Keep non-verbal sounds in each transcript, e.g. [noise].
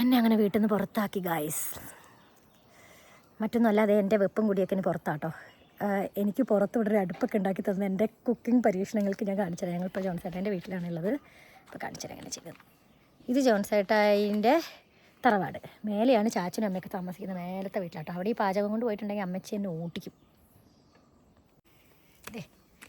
എന്നെ അങ്ങനെ വീട്ടിൽ നിന്ന് പുറത്താക്കി ഗായ്സ് മറ്റൊന്നുമല്ല അതെ എന്റെ വെപ്പും കൂടിയൊക്കെ പുറത്താട്ടോ. എനിക്ക് പുറത്ത് ഇവിടെ ഒരു അടുപ്പൊക്കെ ഉണ്ടാക്കി തന്ന എന്റെ കുക്കിംഗ് പരീക്ഷണങ്ങൾക്ക് ഞാൻ കാണിച്ചു തരാം. ഞങ്ങളിപ്പോൾ ജോൺസേട്ടന്റെ വീട്ടിലാണുള്ളത്. അപ്പോൾ കാണിച്ചു തരാം എങ്ങനെ ചെയ്തത് ഇത് ജോൺസേട്ടായിന്റെ തറവാട്. മേലെയാണ് ചാച്ചനും അമ്മയൊക്കെ താമസിക്കുന്നത് മേലത്തെ വീട്ടിലാട്ടോ. അവിടെ ഈ പാചകം കൊണ്ട് പോയിട്ടുണ്ടെങ്കിൽ അമ്മച്ചി എന്നെ ഓട്ടിക്കും ഇതേ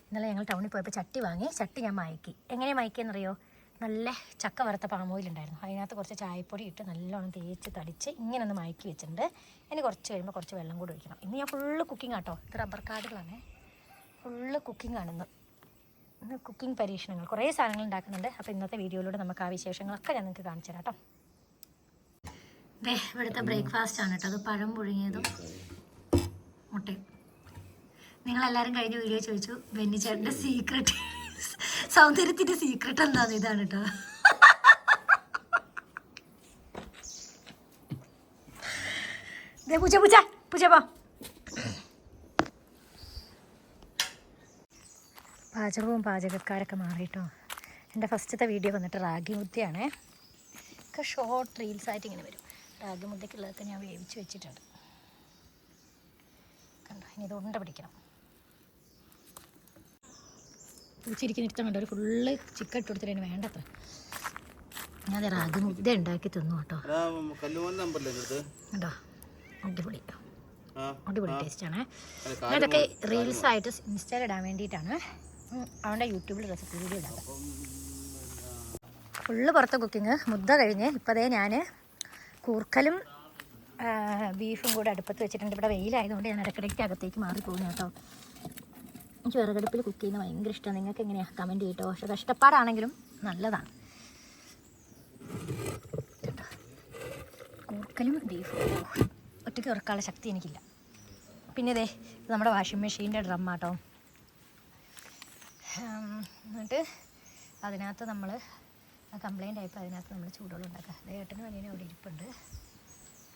ഇന്നലെ ഞങ്ങൾ ടൗണിൽ പോയപ്പോൾ ചട്ടി വാങ്ങി ചട്ടി ഞാൻ മയക്കി. എങ്ങനെ മയക്കിയെന്നറിയോ? നല്ല ചക്ക വറുത്ത പാം ഓയിൽ ഉണ്ടായിരുന്നു. അതിനകത്ത് കുറച്ച് ചായപ്പൊടി ഇട്ട് നല്ലോണം തേച്ച് തടിച്ച് ഇങ്ങനെ ഒന്ന് മയക്കി വെച്ചിട്ടുണ്ട്. ഇനി കുറച്ച് കഴിയുമ്പോൾ കുറച്ച് വെള്ളം കൂടി ഒഴിക്കണം. ഇന്ന് ഞാൻ ഫുള്ള് കുക്കിംഗ് ആട്ടോ. ഇത് റബ്ബർ കാർഡുകളാണ്. ഫുള്ള് കുക്കിംഗ് ആണ് ഇന്ന്. കുക്കിംഗ് പരീക്ഷണങ്ങൾ. കുറേ സാധനങ്ങൾ ഉണ്ടാക്കുന്നുണ്ട്. അപ്പോൾ ഇന്നത്തെ വീഡിയോയിലൂടെ നമുക്ക് ആ വിശേഷങ്ങളൊക്കെ ഞാൻ നിങ്ങൾക്ക് കാണിച്ചു തരാം കേട്ടോ. ഇവിടുത്തെ ബ്രേക്ക്ഫാസ്റ്റ് ആണ് കേട്ടോ. അത് പഴം പുഴുങ്ങിയതും മുട്ടയും. നിങ്ങളെല്ലാവരും കഴിഞ്ഞ വീഡിയോ ചോദിച്ചു ബെന്നി ചേട്ടന്റെ സീക്രട്ട് സൗന്ദര്യത്തിന്റെ സീക്രട്ട് എന്താന്ന് ഇതാണ് കേട്ടോ പൂച്ച പൂച്ച പൂച്ച പോ. പാചകവും പാചകക്കാരൊക്കെ മാറിയിട്ടോ എന്റെ ഫസ്റ്റത്തെ വീഡിയോ വന്നിട്ട് റാഗി മുദ്ദയാണേ ഒക്കെ ഷോർട്ട് റീൽസ് ആയിട്ട് ഇങ്ങനെ വരും. റാഗി മുദ്ദയ്ക്കുള്ളതൊക്കെ ഞാൻ വേവിച്ച് വെച്ചിട്ടുണ്ട്. കണ്ടോ? ഇനി ഇത് ഉണ്ട പിടിക്കണം. പൂച്ചിരിക്കുന്ന ഇഷ്ടം കണ്ടോ ഒരു ഫുള്ള് ചിക്കൻ ഇട്ട് കൊടുത്തിട്ട് വേണ്ടത്ര. ഞാൻ റാഗി മുദ്ദ ഉണ്ടാക്കി തിന്നു കേട്ടോ. കണ്ടോ അടിപൊളി. അടിപൊളി ടേസ്റ്റാണ് ആണ്. ഇതൊക്കെ റീൽസ് ആയിട്ട് ഇൻസ്റ്റയിൽ ഇടാൻ വേണ്ടിയിട്ടാണ്. അവന്റെ യൂട്യൂബിൽ റെസിപ്പി വീഡിയോ ഇടാം. ഫുള്ള് പുറത്തെ കുക്കിങ് മുദ്ദ കഴിഞ്ഞ് ഇപ്പോൾ അതേ ഞാൻ കൂർക്കലും ബീഫും കൂടെ അടുപ്പത്ത് വെച്ചിട്ടുണ്ട്. ഇവിടെ വെയിലായതുകൊണ്ട് ഞാൻ ഇടയ്ക്കിടയ്ക്ക് അകത്തേക്ക് മാറിപ്പോകുന്നു കേട്ടോ. എനിക്ക് വിറകടുപ്പിൽ കുക്ക് ചെയ്യുന്നത് ഭയങ്കര ഇഷ്ടമാണ് നിങ്ങൾക്ക് എങ്ങനെയാണ് കമന്റ് ചെയ്യട്ടോ. പക്ഷെ കഷ്ടപ്പാടാണെങ്കിലും നല്ലതാണ്. കൂർക്കലും ബീഫും ഒറ്റയ്ക്ക് ഉറക്കാനുള്ള ശക്തി എനിക്കില്ല. പിന്നെ ഇതേ ഇത് നമ്മുടെ വാഷിംഗ് മെഷീന്റെ ഡ്രം ആട്ടോ. എന്നിട്ട് അതിനകത്ത് നമ്മൾ കംപ്ലൈന്റ് ആയപ്പോൾ അതിനകത്ത് നമ്മൾ ചൂടുവെള്ളം ഉണ്ടാക്കുക. അതേ അനിയനും അവിടെ ഇരിപ്പുണ്ട്.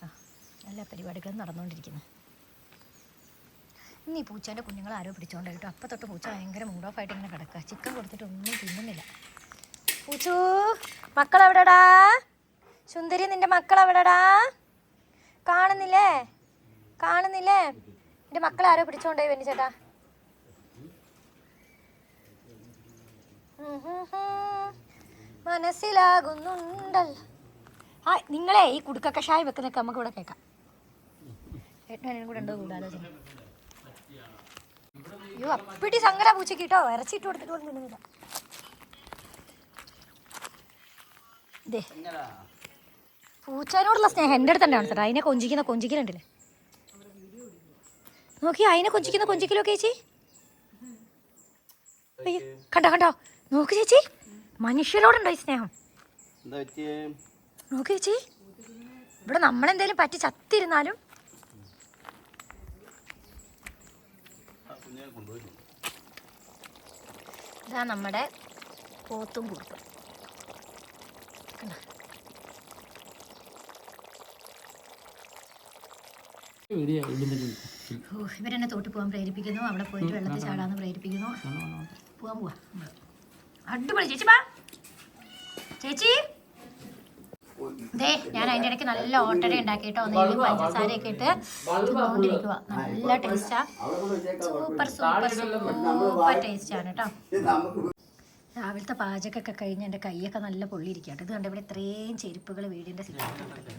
ആ എല്ലാ പരിപാടികളും നടന്നുകൊണ്ടിരിക്കുന്നു. ഇനി ഈ പൂച്ചേന്റെ കുഞ്ഞുങ്ങൾ ആരോ പിടിച്ചോണ്ട് കേട്ടോ. അപ്പം തൊട്ട് പൂച്ച ഭയങ്കര മൂഡ് ഓഫ് ആയിട്ട് ഇങ്ങനെ കിടക്കുക ചിക്കൻ കൊടുത്തിട്ട് ഒന്നും തിന്നുന്നില്ല. പൂച്ചു മക്കളെവിടെടാ? സുന്ദരി നിന്റെ മക്കൾ എവിടെടാ കാണുന്നില്ലേ? കാണുന്നില്ലേ? എന്റെ മക്കളെ ആരോ പിടിച്ചോണ്ടേ വെന്നി ചേട്ടാ. മനസ്സിലാകുന്നുണ്ടല്ലോ. ആ നിങ്ങളെ ഈ കുടുക്ക കഷായം വെക്കുന്നൊക്കെ നമുക്ക് ഇവിടെ കേൾക്കാം. ഏട്ടനും കൂടെ ഉണ്ടോ കൂടാലോചന അയ്യോ അപ്പിടി സങ്കട പൂച്ചക്ക് കിട്ടോ ഇറച്ചിട്ട് കൊടുത്തിട്ട് പോലും തിന്നുന്നില്ല. ദേ. സ്നേഹം എന്റെ അടുത്ത് തന്നെയാണ് സാർ അതിനെ കൊഞ്ചിക്കുന്ന കൊഞ്ചിക്കലുണ്ടല്ലേ നോക്കി അതിനെ കൊഞ്ചിക്കുന്ന കൊഞ്ചിക്കലോ ചേച്ചി? അയ്യോ കണ്ടോ കണ്ടോ? നോക്ക് ചേച്ചി. മനുഷ്യരോടുണ്ടോ ഈ സ്നേഹം? നോക്ക് ചേച്ചി. ഇവിടെ നമ്മളെന്തേലും പറ്റി ചത്തിരുന്നാലും കൊണ്ടുപോയി ഇതാ നമ്മുടെ പോത്തും കൂട്ടും ഇവരെന്നെ തോട്ട് പോകാൻ പ്രേരിപ്പിക്കുന്നു. അവിടെ പോയിട്ട് വെള്ളത്തിൽ ചാടാന്ന് പ്രേരിപ്പിക്കുന്നു. പോവാൻ പോവാ. അടിപൊളി. ചേച്ചി ചേച്ചി? ദേ ഞാൻ അതിന്റെ ഇടയ്ക്ക് നല്ല ഓട്ടട ഉണ്ടാക്കിയിട്ടോ നെയ്യ് പഞ്ചസാരയൊക്കെ ഇട്ട് തിന്നുകൊണ്ടിരിക്കുക നല്ല ടേസ്റ്റാ. സൂപ്പർ സൂപ്പർ സൂപ്പർ ടേസ്റ്റാണ് കേട്ടോ. രാവിലത്തെ പാചകമൊക്കെ കഴിഞ്ഞ് എന്റെ കൈയൊക്കെ നല്ല പൊള്ളിയിരിക്കുക ഇത് കണ്ട ഇവിടെ ഇത്രയും ചെരുപ്പുകൾ വീടിന്റെ സിറ്റുണ്ട്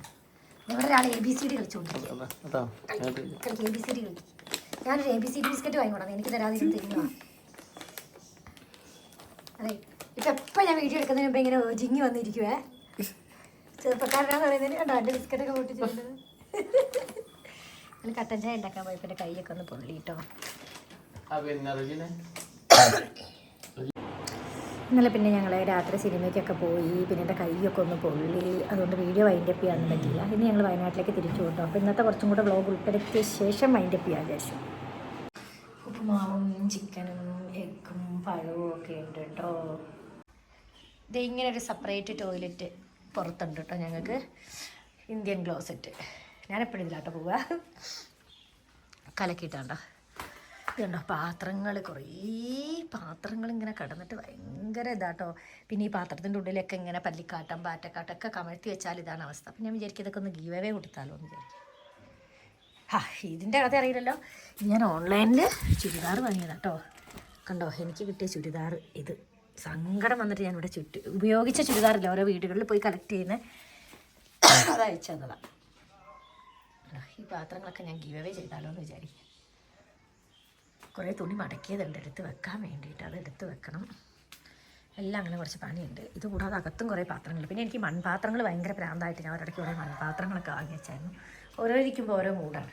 ഇവിടെ ഒരാൾ എ ബി സി ഡി കളിച്ചുകൊണ്ടിരിക്കുക കളിക്ക് എ ബി സി ഡി കളിക്കും ഞാനൊരു A B C D biscuit വാങ്ങിക്കൊണ്ടു എനിക്ക് തരാതിരുന്ന് തരുന്നതാ അതെ ഇപ്പം എപ്പോൾ ഞാൻ വീഡിയോ എടുക്കുന്നതിന് മുമ്പ് ഇങ്ങനെ ജിങ്ങി വന്നിരിക്കുവേ? ചെറുപ്പക്കാരനാന്ന് പറയുന്നതിന് കണ്ടോ? എന്റെ ബിസ്ക്കറ്റൊക്കെ പൊട്ടിച്ചിട്ടുണ്ട് അതിൽ കട്ടൻ ചായ ഉണ്ടാക്കാൻ പോയപ്പോൾ എന്റെ കൈയൊക്കെ ഒന്ന് പൊള്ളിട്ടോ. ഇന്നലെ പിന്നെ ഞങ്ങൾ രാത്രി സിനിമയ്ക്കൊക്കെ പോയി പിന്നെ എന്റെ കൈയൊക്കെ ഒന്ന് പൊള്ളി. അതുകൊണ്ട് വീഡിയോ വൈൻഡ് അപ്പ് ചെയ്യാൻ പറ്റില്ല ഇനി ഞങ്ങൾ വയനാട്ടിലേക്ക് തിരിച്ചു കൊണ്ടു അപ്പോൾ ഇന്നത്തെ കുറച്ചും കൂടെ വ്ളോഗ് ഉൾപ്പെടുത്തിയ ശേഷം വൈൻഡ് അപ്പ് ചെയ്യാൻ വിചാരിച്ചു. ഉപ്പുമാവും ചിക്കനും എഗ്ഗും പഴവും ഒക്കെ ഉണ്ട് കേട്ടോ ഇത് ഇങ്ങനെ ഒരു സെപ്പറേറ്റ് ടോയ്ലറ്റ് പുറത്തുണ്ട് കേട്ടോ ഞങ്ങൾക്ക് ഇന്ത്യൻ ക്ലോസറ്റ്. ഞാൻ എപ്പോഴും ഇതിലാട്ടോ പോവുക കലക്കിയിട്ടാണ്ടോ? ഇതുണ്ടോ? പാത്രങ്ങൾ കുറേ പാത്രങ്ങൾ ഇങ്ങനെ കിടന്നിട്ട് ഭയങ്കര ഇതാട്ടോ പിന്നെ ഈ പാത്രത്തിന്റെ ഉള്ളിലൊക്കെ ഇങ്ങനെ പല്ലിക്കാട്ടം പാറ്റക്കാട്ടം ഒക്കെ കമഴ്ത്തി വെച്ചാൽ ഇതാണ് അവസ്ഥ. അപ്പം ഞാൻ വിചാരിക്കും ഇതൊക്കെ ഒന്ന് ഗീവവേ കൊടുത്താലോ എന്ന് വിചാരിക്കും. ആ ഇതിന്റെ കഥ അറിയില്ലല്ലോ. ഞാൻ ഓൺലൈനിൽ ചുരിദാർ വാങ്ങിയതാട്ടോ കണ്ടോ? എനിക്ക് കിട്ടിയ ചുരിദാർ ഇത്. സങ്കടം വന്നിട്ട് ഞാൻ ഇവിടെ ചുറ്റി ഉപയോഗിച്ച ചുരിദാറില്ല. ഓരോ വീടുകളിൽ പോയി കളക്ട് ചെയ്യുന്ന [coughs] അത് ഈ പാത്രങ്ങളൊക്കെ ഞാൻ ഗീവ് അവേ ചെയ്താലോ എന്ന് വിചാരിക്കും കുറേ തുണി മടക്കിയതുണ്ട് എടുത്ത് വെക്കാൻ വേണ്ടിയിട്ട് അത് എടുത്ത് വെക്കണം. എല്ലാം അങ്ങനെ കുറച്ച് പണിയുണ്ട്. ഇത് കൂടാതെ അകത്തും കുറേ പാത്രങ്ങൾ. പിന്നെ എനിക്ക് മൺപാത്രങ്ങൾ ഭയങ്കര പ്രാന്തായിട്ട് ഞാൻ ഒരിടയ്ക്ക് കുറേ മൺപാത്രങ്ങളൊക്കെ വാങ്ങി വെച്ചായിരുന്നു. ഓരോ ഇരിക്കുമ്പോൾ ഓരോ മൂടാണ്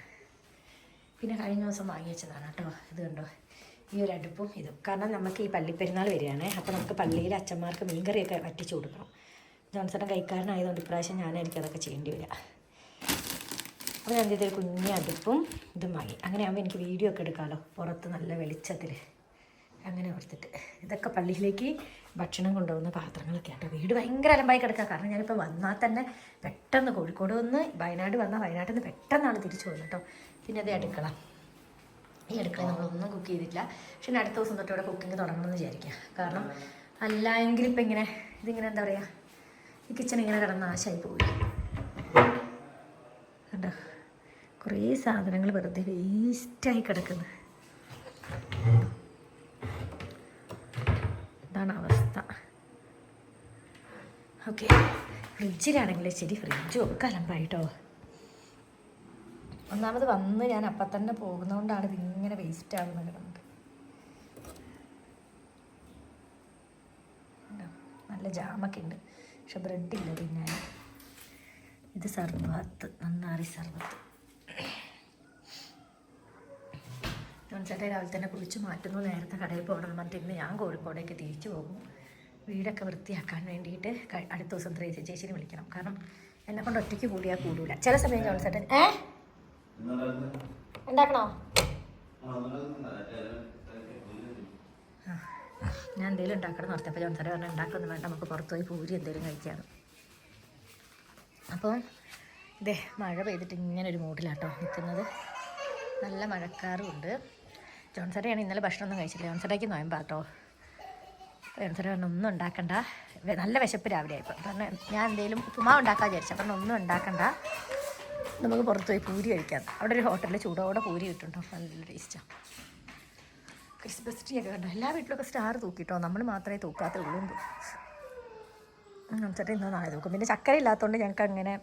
പിന്നെ കഴിഞ്ഞ ദിവസം വാങ്ങി വെച്ചതാണ് കേട്ടോ. ഇത് കണ്ടോ? ഈ ഒരു അടുപ്പും ഇതും. കാരണം നമുക്ക് ഈ പള്ളിപ്പെരുന്നാൾ വരികയാണേ അപ്പോൾ നമുക്ക് പള്ളിയിൽ അച്ഛന്മാർക്ക് മീൻകറിയൊക്കെ വറ്റിച്ച് കൊടുക്കണം. ജോൺസൺ കൈക്കാരനായതുകൊണ്ട് ഇപ്രാവശ്യം ഞാൻ എനിക്കതൊക്കെ ചെയ്യേണ്ടി വരിക. അപ്പോൾ ഞാൻ ഇതൊരു കുഞ്ഞി അടുപ്പും ഇതും വാങ്ങി. അങ്ങനെയാകുമ്പോൾ എനിക്ക് വീഡിയോ ഒക്കെ എടുക്കാമല്ലോ പുറത്ത് നല്ല വെളിച്ചത്തിൽ അങ്ങനെ ഓർത്തിട്ട് ഇതൊക്കെ പള്ളിയിലേക്ക് ഭക്ഷണം കൊണ്ടുപോകുന്ന പാത്രങ്ങളൊക്കെ ആട്ടോ. വീട് ഭയങ്കര അലമ്പായി കിടക്കുക. കാരണം ഞാനിപ്പോൾ വന്നാൽ തന്നെ പെട്ടെന്ന് കോഴിക്കോട് വന്ന് വയനാട് വന്നാൽ വയനാട്ടിൽ നിന്ന് പെട്ടെന്നാണ് തിരിച്ചു പോകുന്നത് കേട്ടോ. പിന്നെ അത് അടുക്കള ഈ അടുക്കള നമ്മളൊന്നും കുക്ക് ചെയ്തിട്ടില്ല. പക്ഷെ ഇനി അടുത്ത ദിവസം തൊട്ട് ഇവിടെ കുക്കിംഗ് തുടങ്ങണമെന്ന് വിചാരിക്കുക കാരണം അല്ല എങ്കിൽ ഇപ്പം ഇങ്ങനെ ഇതിങ്ങനെ എന്താ പറയുക ഈ കിച്ചൺ ഇങ്ങനെ കിടന്ന് നാശമായി പോയി. കണ്ടോ? കുറേ സാധനങ്ങൾ വെറുതെ വേസ്റ്റായി കിടക്കുന്നു. ഇതാണ് അവസ്ഥ. ഓക്കെ ഫ്രിഡ്ജിലാണെങ്കിൽ ശരി ഫ്രിഡ്ജ് ഒക്കെ അലമ്പായിട്ടോ ഒന്നാമത് വന്ന് ഞാൻ അപ്പം തന്നെ പോകുന്നതുകൊണ്ടാണ് ഇതിങ്ങനെ വേസ്റ്റ് ആകുന്നത് കിടന്നത്? നല്ല ജാമൊക്കെ ഉണ്ട്. പക്ഷെ ബ്രെഡില്ല പിന്നെ. ഇത് സർബത്ത് നന്നാറി സർബത്ത്. ചേട്ടാ രാവിലെ തന്നെ കുളിച്ച് മാറ്റുന്നു. നേരത്തെ കടയിൽ പോകണം പറഞ്ഞിട്ട് ഇന്ന് ഞാൻ കോഴിക്കോടേക്ക് തിരിച്ചു പോകും. വീടൊക്കെ വൃത്തിയാക്കാൻ വേണ്ടിയിട്ട് അടുത്ത ദിവസം ത്രേസ്യ ചേച്ചിനെ വിളിക്കണം. കാരണം എന്നെ കൊണ്ട് ഒറ്റയ്ക്ക് കൂടിയാൽ കൂടൂല. ചില സമയം ജോൺസേട്ടൻ ഏ? ഉണ്ടാക്കണോ? ഞാൻ എന്തെങ്കിലും ഉണ്ടാക്കണം എന്ന് ഓർത്തപ്പോൾ ജോൺസേട്ടൻ പറഞ്ഞാൽ ഉണ്ടാക്കൊന്നും വേണ്ട നമുക്ക് പുറത്തുപോയി പൂരി എന്തെങ്കിലും കഴിക്കാം അപ്പോൾ ഇതേ മഴ പെയ്തിട്ട് ഇങ്ങനെ ഒരു മൂഡിലാട്ടോ നിൽക്കുന്നത്. നല്ല മഴക്കാറും ഉണ്ട്. ജോൺസറയാണ് ഇന്നലെ ഭക്ഷണമൊന്നും കഴിച്ചില്ല. ജോൺസറയ്ക്ക് നോയമ്പാട്ടോ ജോൺസറ പറഞ്ഞു ഒന്നും ഉണ്ടാക്കണ്ട. നല്ല വിശപ്പ് രാവിലെ ആയപ്പോൾ പറഞ്ഞു ഞാൻ എന്തെങ്കിലും ഉപ്പുമാവ് ഉണ്ടാക്കാൻ വിചാരിച്ചു. പറഞ്ഞു ഒന്നും ഉണ്ടാക്കണ്ട. നമുക്ക് പുറത്ത് പോയി പൂരി കഴിക്കാം. അവിടെ ഒരു ഹോട്ടലിൽ ചൂടോടെ പൂരി കിട്ടുണ്ടോ നല്ല ടേസ്റ്റാണ് ക്രിസ്മസ് ട്രീ ഒക്കെ കണ്ടോ? എല്ലാ വീട്ടിലൊക്കെ സ്റ്റാർ തൂക്കിട്ടോ? നമ്മൾ മാത്രമേ തൂക്കാത്തേ ഉള്ളൂ നമുക്കിട്ട് ഇന്നോ നാളെ തൂക്കും. പിന്നെ ചക്കര ഇല്ലാത്തതുകൊണ്ട് ഞങ്ങൾക്ക് അങ്ങനെ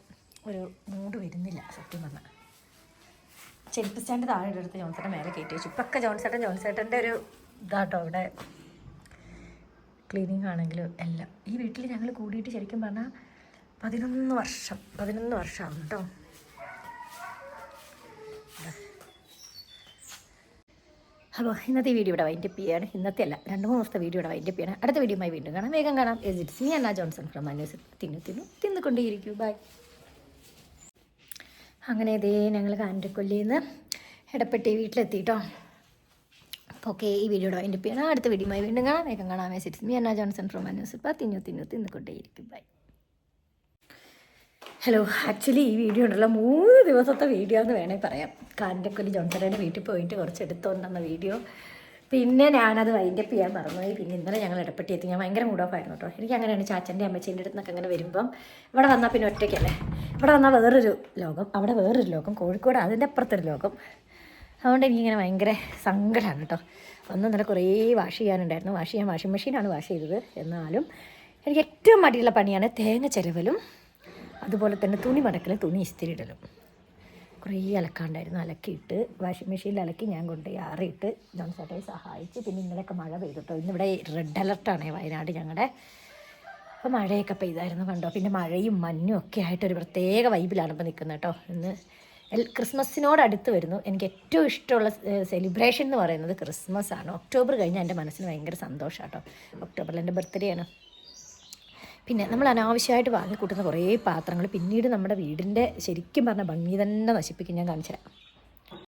ഒരു മൂഡ് വരുന്നില്ല സത്യം പറഞ്ഞാൽ ചെരുപ്പ് സ്റ്റാൻഡ് താഴെ എടുത്ത് ജോൺസേട്ടൻ മേലെ കയറ്റി വെച്ചു. ഇപ്പൊക്കെ ജോൺസേട്ടൻ ജോൺസേട്ടന്റെ ഒരു ഇതാട്ടോ ഇവിടെ. ക്ലീനിങ് ആണെങ്കിലും എല്ലാം. ഈ വീട്ടിൽ ഞങ്ങൾ കൂടിയിട്ട് ശരിക്കും പറഞ്ഞാൽ പതിനൊന്ന് വർഷം പതിനൊന്ന് വർഷമാകും കേട്ടോ. അപ്പോൾ ഇന്നത്തെ വീഡിയോ ഇവിടെ വൈൻഡപ്പ് ചെയ്യാണ് ഇന്നത്തെ അല്ല രണ്ട് മൂന്ന് ദിവസത്തെ വീഡിയോ ഇവിടെ വൈൻഡപ്പ് ചെയ്യണം അടുത്ത വീഡിയോയുമായി വീണ്ടും കാണാം. വേഗം കാണാം. It's C Anna Johnson from അന്വേസ് തിന്നു തിന്നു തിന്നുകൊണ്ടേയിരിക്കും. ബൈ അങ്ങനെ ഇതേ ഞങ്ങൾ കാഞ്ഞിരക്കൊല്ലിയിൽ നിന്ന് ഇടപ്പെട്ടി വീട്ടിലെത്തിയിട്ടോ ഓക്കെ ഈ വീഡിയോയുടെ വൈൻഡപ്പ് ചെയ്യണം അടുത്ത വീഡിയോയുമായി വീണ്ടും കാണാം. വേഗം കാണാം. It's C Anna Johnson from അന്വേസ് തിന്നു തിന്നു തിന്നുകൊണ്ടേയിരിക്കും. ബൈ ഹലോ ആക്ച്വലി ഈ വീഡിയോ ഉണ്ടല്ലോ. മൂന്ന് ദിവസത്തെ വീഡിയോ എന്ന് വേണമെങ്കിൽ പറയാം. കാരന്റെക്കൊല്ലി ജോൺസറേന്റെ വീട്ടിൽ പോയിട്ട് കുറച്ച് എടുത്തുകൊണ്ടുവന്ന വീഡിയോ പിന്നെ ഞാനത് വൈൻഡപ്പ് ചെയ്യാൻ മറന്നുപോയി. പിന്നെ ഇന്നലെ ഞങ്ങൾ ഇടപെട്ടി എത്തി ഞാൻ ഭയങ്കര മൂഡ് ഓഫ് ആയിരുന്നു കേട്ടോ. എനിക്ക് അങ്ങനെയാണ് ചാച്ചന്റെ അമ്മച്ചേന്റെ അടുത്ത് നിന്നൊക്കെ അങ്ങനെ വരുമ്പം ഇവിടെ വന്നാൽ പിന്നെ ഒറ്റയ്ക്കല്ലേ? ഇവിടെ വന്നാൽ വേറൊരു ലോകം. അവിടെ വേറൊരു ലോകം. കോഴിക്കോട് അതിന്റെ അപ്പുറത്തൊരു ലോകം. അതുകൊണ്ട് എനിക്കിങ്ങനെ ഭയങ്കര സങ്കടമാണ് കേട്ടോ. ഒന്ന് ഇന്നലെ കുറേ വാഷ് ചെയ്യാനുണ്ടായിരുന്നു. വാഷ് ചെയ്യാൻ വാഷിംഗ് മെഷീനാണ് വാഷ് ചെയ്തത്. എന്നാലും എനിക്ക് ഏറ്റവും മടിയുള്ള പണിയാണ് തേങ്ങ ചിരവലും അതുപോലെ തന്നെ തുണി മടക്കൽ തുണി ഇസ്തിരിയിടലും. കുറേ അലക്കാണ്ടായിരുന്നു. അലക്കിയിട്ട് വാഷിംഗ് മെഷീനിൽ അലക്കി ഞാൻ കൊണ്ടുപോയി ആറിയിട്ട് ജോൺസേട്ടയെ സഹായിച്ച്. പിന്നെ ഇന്നലെയൊക്കെ മഴ പെയ്തിട്ടോ. ഇന്നിവിടെ റെഡ് അലർട്ടാണ് വയനാട് ഞങ്ങളുടെ അപ്പോൾ മഴയൊക്കെ പെയ്തായിരുന്നു കണ്ടോ. പിന്നെ മഴയും മഞ്ഞും ഒക്കെ ആയിട്ട് ഒരു പ്രത്യേക വൈബിലാണ് ഇപ്പോൾ നിൽക്കുന്നത് കേട്ടോ. ഇന്ന് ക്രിസ്മസിനോട് അടുത്ത് വരുന്നു. എനിക്ക് ഏറ്റവും ഇഷ്ടമുള്ള സെലിബ്രേഷൻ എന്ന് പറയുന്നത് ക്രിസ്മസ് ആണ് ഒക്ടോബർ കഴിഞ്ഞാൽ എന്റെ മനസ്സിന് ഭയങ്കര സന്തോഷമാണ് കേട്ടോ. ഒക്ടോബറിൽ എന്റെ ബർത്ത്ഡേ ആണ്. പിന്നെ നമ്മൾ അനാവശ്യമായിട്ട് വാങ്ങിക്കൂട്ടുന്ന കുറേ പാത്രങ്ങൾ പിന്നീട് നമ്മുടെ വീടിന്റെ ശരിക്കും പറഞ്ഞ ഭംഗി തന്നെ നശിപ്പിക്കും. ഞാൻ കാണിച്ചു തരാം